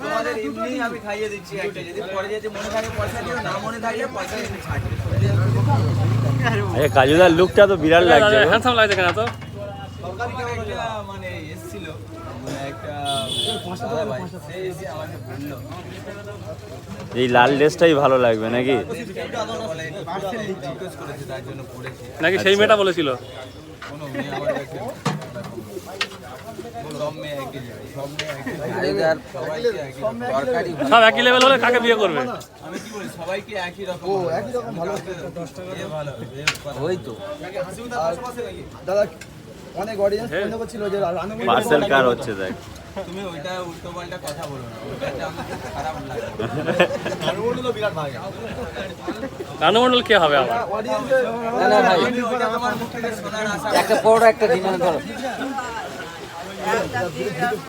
তোমাদের এমনি আমি খাইয়ে দিচ্ছি একটা যদি পরে যেতে মনে থাকে পয়সা দিও না মনে থাকলে পয়সা এমনি ছাড়বে কাজুদার লুকটা তো বিরাট লাগছে। হ্যান্ডসাম লাগছে কেন তো সরকারি মানে এসেছিল এই লাল ড্রেসটাই ভালো লাগবে নাকি? বলে, জিজ্ঞেস করেছে তার জন্য পড়েছি নাকি সেই মেয়েটা বলেছিল? সব একই লেভেল হলে কাকে বিয়ে করবে? আমি কি বলি সবাইকে একই রকম ও একই রকম ভালো এ ভালো। ওই তো। দাদা অনেক অডিয়েন্স পছন্দ করছিল যে রানু পার্সেল কার হচ্ছে দেখ। তুমি ওইটা উল্টো পাল্টা কথা বলো না আমার খুব খারাপ লাগে। রানু মন্ডল কে হবে আবার? আমি ওইটা তোমার মুখ থেকে শোনার আশা একটা বড় একটা ডিমান্ড ধরো।